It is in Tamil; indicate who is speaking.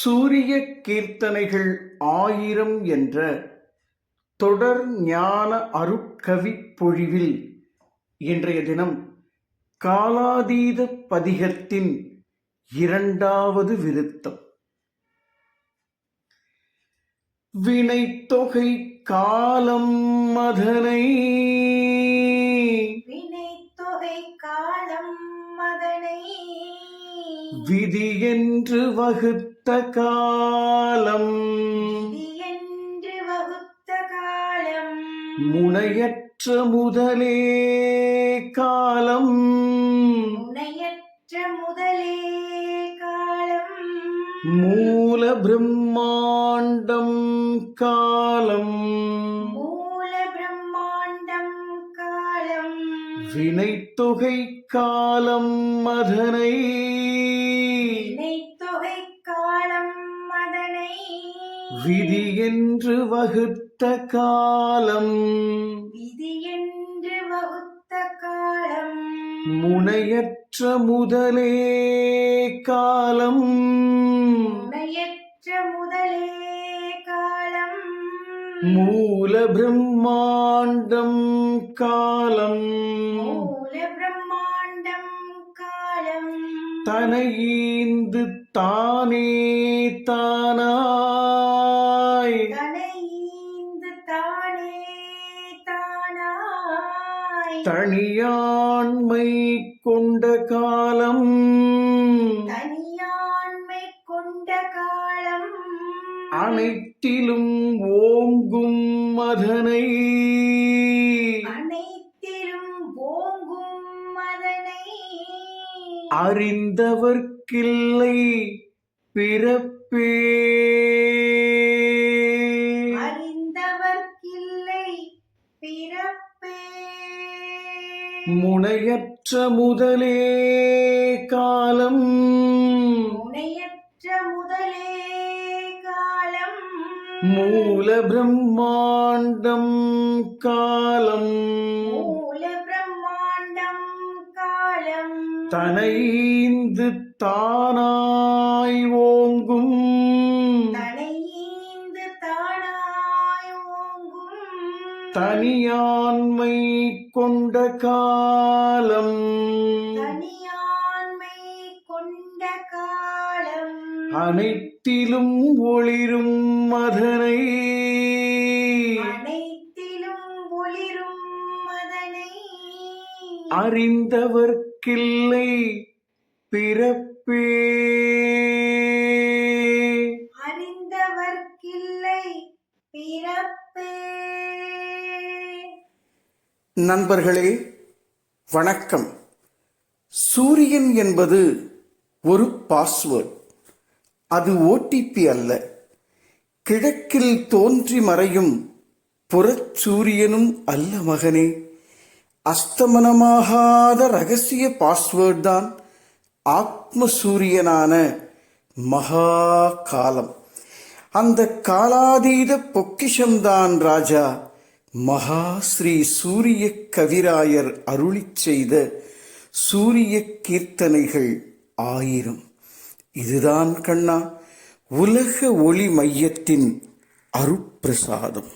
Speaker 1: சூரிய கீர்த்தனைகள் ஆயிரம் என்ற தொடர் ஞான அருட்கவி பொழிவில் இன்றைய தினம் காலாதீத பதிகத்தின் இரண்டாவது விருத்தம். வினைத்தொகை காலம் மதனை
Speaker 2: வினைத்தொகை காலம் மதனை
Speaker 1: விதி என்று வகுத்த காலம்
Speaker 2: விதி என்று வகுத்த காலம்
Speaker 1: முனையற்ற முதலே காலம்.
Speaker 2: முனையற்ற முதலே காலம்.
Speaker 1: மூல பிரம்மாண்டம் காலம்.
Speaker 2: மூல பிரம்மாண்டம் காலம்.
Speaker 1: வினைத்தொகை காலம் அதனை விதி என்று வகுத்த காலம்.
Speaker 2: விதி என்று வகுத்த காலம்.
Speaker 1: முனையற்ற முதலே காலம்.
Speaker 2: முனையற்ற முதலே காலம்.
Speaker 1: மூல பிரம்மாண்டம் காலம்.
Speaker 2: மூல பிரம்மாண்டம் காலம்.
Speaker 1: தனையீந்து தானே தானாய் தனியாண்மை கொண்ட காலம்.
Speaker 2: தனியாண்மை கொண்ட காலம்.
Speaker 1: அனைத்திலும் ஓங்கும் அதனை
Speaker 2: அனைத்திலும் ஓங்கும் மதனை.
Speaker 1: அறிந்தவர்க்கில்லை பிறப்பே முனையற்ற முதலே காலம்.
Speaker 2: முனையற்ற முதலே காலம்.
Speaker 1: மூல பிரம்மாண்டம் காலம்.
Speaker 2: மூல பிரம்மாண்டம் காலம்.
Speaker 1: தனைந்து தானாய் ஓங்கும் தனியாண்மை கொண்ட காலம்.
Speaker 2: தனியாண்மை கொண்ட காலம்.
Speaker 1: அனைத்திலும் ஒளிரும் அதனை
Speaker 2: அனைத்திலும் ஒளிரும் மதனை.
Speaker 1: அறிந்தவர்க்கில்லை பிறப்பே.
Speaker 2: அறிந்தவர்க்கில்லை பிறப்பே.
Speaker 1: நண்பர்களே வணக்கம். சூரியன் என்பது ஒரு பாஸ்வேர்ட். அது ஓடிபி அல்ல. கிழக்கில் தோன்றி மறையும் புறச்சூரியனும் அல்ல மகனே. அஸ்தமனமாகாத ரகசிய பாஸ்வேர்ட் தான் ஆத்ம சூரியனான மகா காலம் அந்த காலாதீத பொக்கிஷம்தான் ராஜா. மகா ஸ்ரீ சூரிய கவிராயர் அருளிச் செய்த சூரிய கீர்த்தனைகள் ஆயிரம். இதுதான் கண்ணா உலக ஒளி மையத்தின் அருப்பிரசாதம்